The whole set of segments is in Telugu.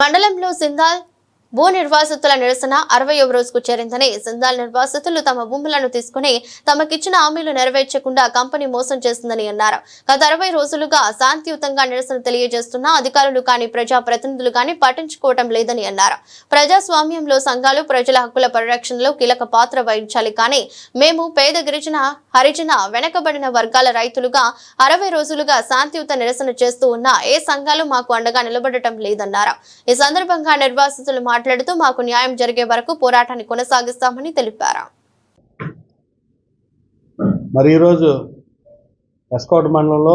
మండలంలో సింధాల్ భూ నిర్వాసితుల నిరసన అరవయవ రోజుకు చేరిందని సింధాల్ నిర్వాసితులు తమ భూములను తీసుకుని తమకిచ్చిన హామీలు నెరవేర్చకుండా కంపెనీ మోసం చేస్తుందని అన్నారు. గత అరవై రోజులుగా శాంతియుతంగా నిరసన తెలియజేస్తున్న అధికారులు కానీ ప్రజా ప్రతినిధులు కానీ పట్టించుకోవటం లేదని అన్నారు. ప్రజాస్వామ్యంలో సంఘాలు ప్రజల హక్కుల పరిరక్షణలో కీలక పాత్ర వహించాలి కానీ మేము పేద గిరిజన హరిజన వెనకబడిన వర్గాల రైతులుగా అరవై రోజులుగా శాంతియుత నిరసన చేస్తూ ఉన్న ఏ సంఘాలు మాకు అండగా నిలబడటం లేదన్నారు. ఈ సందర్భంగా నిర్వాసితులు మాట్లాడుతూ మాకు న్యాయం జరిగే వరకు పోరాటాన్ని కొనసాగిస్తామని తెలిపారు. మరి ఈరోజు ఎస్కోట్ మండలంలో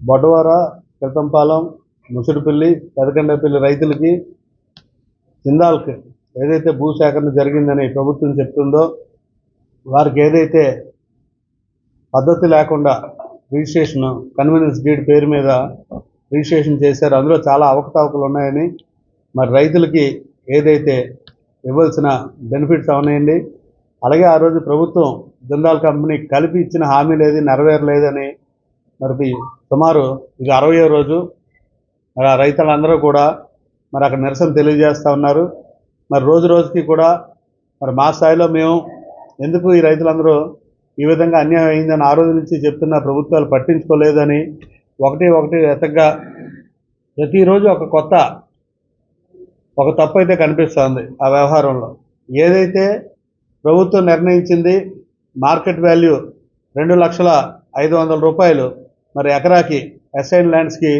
బొడవర క్రితంపాలెం ముసురుపల్లి పెదకండపల్లి రైతులకి జిందాల్కి ఏదైతే భూసేకరణ జరిగిందని ప్రభుత్వం చెప్తుందో వారికి ఏదైతే పద్ధతి లేకుండా రిజిస్ట్రేషన్ కన్వీనియన్స్ డీడ్ పేరు మీద రిజిస్ట్రేషన్ చేశారు అందులో చాలా అవకతవకలు ఉన్నాయని మరి రైతులకి ఏదైతే ఇవ్వాల్సిన బెనిఫిట్స్ ఉన్నాయండి అలాగే ఆ రోజు ప్రభుత్వం జిందాల్ కంపెనీ కలిపి ఇచ్చిన హామీలు ఏది నెరవేరలేదని మరి సుమారు ఇక అరవయో రోజు మరి ఆ రైతులందరూ కూడా మరి అక్కడ నిరసన తెలియజేస్తూ ఉన్నారు. మరి రోజు రోజుకి కూడా మరి మా స్థాయిలో మేము ఎందుకు ఈ రైతులందరూ ఈ విధంగా అన్యాయం అయిందని ఆ రోజు నుంచి చెప్తున్న ప్రభుత్వాలు పట్టించుకోలేదని ఒకటి ఒకటి ఎతగ్గా ప్రతిరోజు ఒక కొత్త ఒక తప్పు అయితే కనిపిస్తుంది ఆ వ్యవహారంలో. ఏదైతే ప్రభుత్వం నిర్ణయించింది మార్కెట్ వాల్యూ రెండు లక్షల ఐదు వందల రూపాయలు మరి ఎకరాకి ఎస్ఐన్ ల్యాండ్స్కి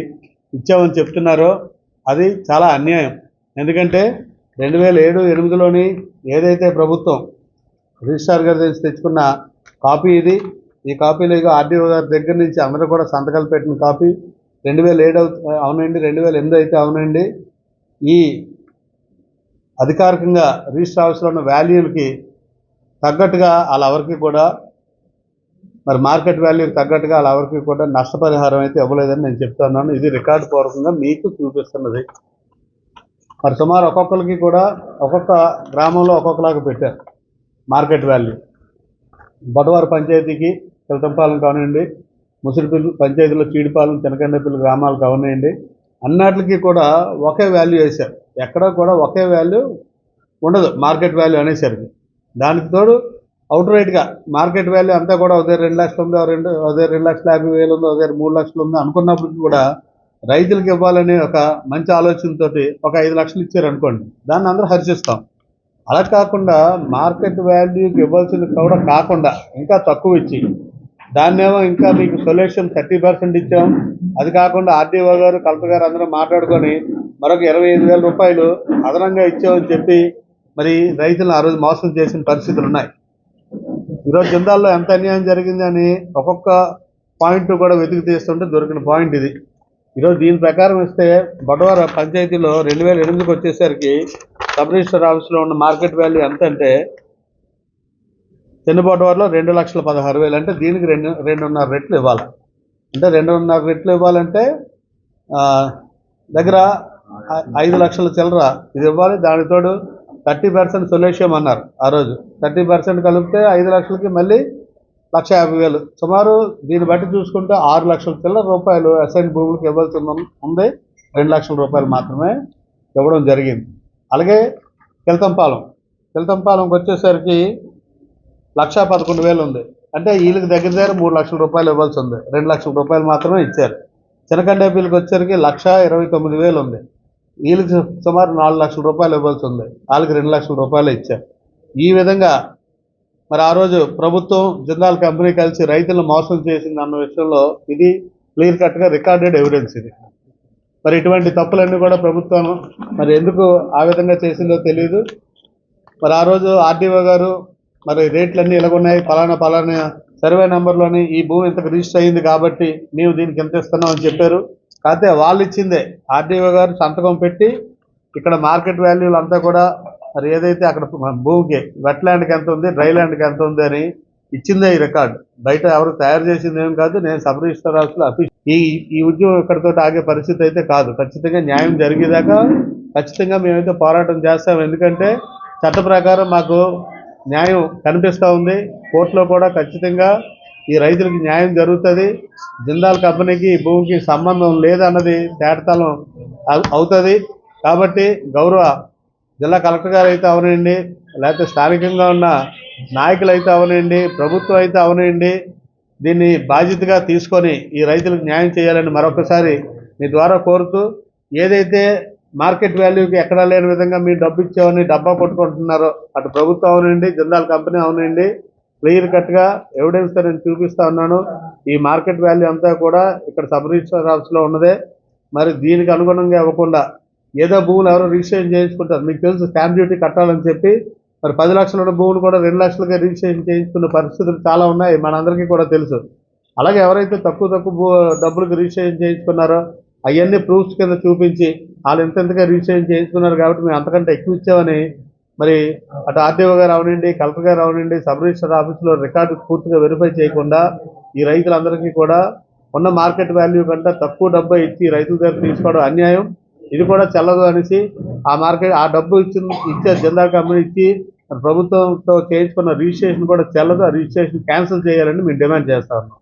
ఇచ్చామని చెప్తున్నారో. అది చాలా అన్యాయం. ఎందుకంటే రెండు వేల ఏడు ఎనిమిదిలోని ఏదైతే ప్రభుత్వం రిజిస్ట్రార్ గారి నుంచి తెచ్చుకున్న కాపీ ఇది ఈ కాపీలో ఇక ఆర్డీఓ గారి దగ్గర నుంచి అందరూ కూడా సంతకాలు పెట్టిన కాపీ రెండు వేల ఏడు అవునండి రెండు వేల ఎనిమిది అయితే అవునండి. ఈ అధికారికంగా రిజిస్టర్ ఆఫీస్లో ఉన్న వాల్యూలకి తగ్గట్టుగా వాళ్ళ ఎవరికి కూడా మరి మార్కెట్ వాల్యూకి తగ్గట్టుగా వాళ్ళెవరికి కూడా నష్టపరిహారం అయితే ఇవ్వలేదని నేను చెప్తున్నాను ఇది రికార్డు పూర్వకంగా మీకు చూపిస్తున్నది. మరి సుమారు ఒక్కొక్కరికి కూడా ఒక్కొక్క గ్రామంలో ఒక్కొక్కలాగా పెట్టారు మార్కెట్ వాల్యూ. బొడవారు పంచాయతీకి చిలతంపాలెం కానివ్వండి ముసిరిపిల్లి పంచాయతీలో చీడిపాలెం చినకండపల్లి గ్రామాలు కానివ్వండి అన్నాటికి కూడా ఒకే వాల్యూ వేశారు. ఎక్కడ కూడా ఒకే వాల్యూ ఉండదు మార్కెట్ వాల్యూ అనేసరికి. దానికి తోడు అవుట్ రైట్గా మార్కెట్ వాల్యూ అంతా కూడా ఉదయం రెండు లక్షలు ఉంది రెండు ఉదయం రెండు లక్షల యాభై వేలు ఉందో ఉదయం మూడు లక్షలు ఉందో అనుకున్నప్పటికీ కూడా రైతులకు ఇవ్వాలనే ఒక మంచి ఆలోచనతోటి ఒక ఐదు లక్షలు ఇచ్చారు అనుకోండి దాన్ని అందరూ హర్షిస్తాం. అలా కాకుండా మార్కెట్ వాల్యూకి ఇవ్వాల్సింది కూడా కాకుండా ఇంకా తక్కువ ఇచ్చి దాన్నేమో ఇంకా మీకు సొల్యూషన్ థర్టీ పర్సెంట్ ఇచ్చాం. అది కాకుండా ఆర్డీఓ గారు కలెక్టర్ గారు అందరూ మాట్లాడుకొని మరొక ఇరవై ఐదు వేల రూపాయలు అదనంగా ఇచ్చామని చెప్పి మరి రైతులను ఆ రోజు మోసం చేసిన పరిస్థితులు ఉన్నాయి. ఈరోజు జిందాల్లో ఎంత అన్యాయం జరిగిందని ఒక్కొక్క పాయింట్ కూడా వెతికి తీస్తుంటే దొరికిన పాయింట్ ఇది. ఈరోజు దీని ప్రకారం ఇస్తే బొడవర పంచాయతీలో రెండు వేల ఎనిమిదికి వచ్చేసరికి సబ్ రిజిస్టర్ ఆఫీస్లో ఉన్న మార్కెట్ వాల్యూ ఎంత అంటే చిన్న బొడవరలో రెండు లక్షల పదహారు వేలు అంటే దీనికి రెండు రెండున్నర రెట్లు ఇవ్వాలి. అంటే రెండున్నర రెట్లు ఇవ్వాలంటే దగ్గర ఐదు లక్షల చిల్లర ఇది ఇవ్వాలి. దానితోడు థర్టీ పర్సెంట్ సొల్యూషన్ అన్నారు ఆ రోజు. థర్టీ పర్సెంట్ కలిపితే ఐదు లక్షలకి మళ్ళీ లక్ష యాభై వేలు. సుమారు దీన్ని బట్టి చూసుకుంటే ఆరు లక్షల చిల్లర రూపాయలు అసైన్ భూములకు ఇవ్వాల్సి ఉంది- ఉంది రెండు లక్షల రూపాయలు మాత్రమే ఇవ్వడం జరిగింది. అలాగే కిల్తంపాలెం. కిల్తంపాలెంకి వచ్చేసరికి లక్ష పదకొండు వేలు ఉంది. అంటే వీళ్ళకి దగ్గర దగ్గర మూడు లక్షల రూపాయలు ఇవ్వాల్సి ఉంది. రెండు లక్షల రూపాయలు మాత్రమే ఇచ్చారు. చినకండేపీలకు వచ్చేసరికి లక్ష ఇరవై తొమ్మిది వేలు ఉంది. వీళ్ళకి సుమారు నాలుగు లక్షల రూపాయలు ఇవ్వాల్సి ఉంది. వాళ్ళకి రెండు లక్షల రూపాయలు ఇచ్చారు ఈ విధంగా మరి ఆ రోజు ప్రభుత్వం జిందాల్ కంపెనీ కలిసి రైతులను మోసం చేసింది అన్న విషయంలో ఇది క్లియర్ కట్గా రికార్డెడ్ ఎవిడెన్స్ ఇది. మరి ఇటువంటి తప్పులన్నీ కూడా ప్రభుత్వం మరి ఎందుకు ఆ విధంగా చేసిందో తెలియదు మరి ఆ రోజు ఆర్డీఓ గారు మరి రేట్లన్నీ ఇలాగున్నాయి పలానా పలానా సర్వే నెంబర్లోని ఈ భూమి ఇంతకు రిజిస్టర్ అయ్యింది కాబట్టి మేము దీనికి ఎంత ఇస్తున్నాం అని చెప్పారు. కాకపోతే వాళ్ళు ఇచ్చిందే ఆర్డీఓ గారు సంతకం పెట్టి ఇక్కడ మార్కెట్ వాల్యూలు అంతా కూడా మరి ఏదైతే అక్కడ భూమికి వెట్ ల్యాండ్కి ఎంత ఉంది డ్రై ల్యాండ్కి ఎంత ఉంది అని ఇచ్చిందే ఈ రికార్డు. బయట ఎవరు తయారు చేసింది ఏం కాదు నేను సబ్ రిజిస్టర్ ఆఫీస్లో ఈ ఈ ఉద్యోగం ఇక్కడితో ఆగే పరిస్థితి అయితే కాదు. ఖచ్చితంగా న్యాయం జరిగేదాకా ఖచ్చితంగా మేమైతే పోరాటం చేస్తాం. ఎందుకంటే చట్ట ప్రకారం మాకు న్యాయం కనిపిస్తూ ఉంది. కోర్టులో కూడా ఖచ్చితంగా ఈ రైతులకి న్యాయం జరుగుతుంది జిందాల్ కంపెనీకి భూమికి సంబంధం లేదన్నది తేటతలం అవుతుంది. కాబట్టి గౌరవ జిల్లా కలెక్టర్ గారు అయితే అవనండి లేకపోతే స్థానికంగా ఉన్న నాయకులు అయితే అవనండి ప్రభుత్వం అయితే అవనండి దీన్ని బాధ్యతగా తీసుకొని ఈ రైతులకు న్యాయం చేయాలని మరొకసారి మీ ద్వారా కోరుతూ ఏదైతే మార్కెట్ వాల్యూకి ఎక్కడా లేని విధంగా మీరు డబ్బు ఇచ్చామని డబ్బా కొట్టుకుంటున్నారో అటు ప్రభుత్వం అవునండి జిందాల్ కంపెనీ అవునండి క్లియర్ కట్గా ఎవిడెన్స్ నేను చూపిస్తా ఉన్నాను. ఈ మార్కెట్ వాల్యూ అంతా కూడా ఇక్కడ సబ్ రిజిస్టర్ ఆఫీస్లో ఉన్నదే. మరి దీనికి అనుగుణంగా ఇవ్వకుండా ఏదో భూములు ఎవరో రిజిస్ట్రేషన్ చేయించుకుంటారు. మీకు తెలుసు స్టాంప్ డ్యూటీ కట్టాలని చెప్పి. మరి పది లక్షల భూములు కూడా రెండు లక్షలుగా రిజిస్ట్రేషన్ చేయించుకున్న పరిస్థితులు చాలా ఉన్నాయి. మనందరికీ కూడా తెలుసు. అలాగే ఎవరైతే తక్కువ తక్కువ భూ డబ్బులకు రిజిస్ట్రేషన్ చేయించుకున్నారో అవన్నీ ప్రూఫ్స్ కింద చూపించి వాళ్ళు ఎంతెంతగా రిజిస్ట్రేషన్ చేయించుకున్నారు కాబట్టి మేము అంతకంటే ఎక్కువ ఇచ్చామని మరి అటు ఆర్టీఓ గారు అవనండి కలెక్టర్ గారు అవనండి సబ్ రిజిస్టర్ ఆఫీసులో రికార్డు పూర్తిగా వెరిఫై చేయకుండా ఈ రైతులందరికీ కూడా ఉన్న మార్కెట్ వాల్యూ కంటే తక్కువ డబ్బు ఇచ్చి రైతుల దగ్గర తీసుకోవడం అన్యాయం. ఇది కూడా చెల్లదు అనేసి ఆ మార్కెట్ ఆ డబ్బు ఇచ్చిన ఇచ్చే జిల్లా కంపెనీ ఇచ్చి ప్రభుత్వంతో చేయించుకున్న రిజిస్ట్రేషన్ కూడా చెల్లదు. ఆ రిజిస్ట్రేషన్ క్యాన్సిల్ చేయాలని మేము డిమాండ్ చేస్తా ఉన్నాం.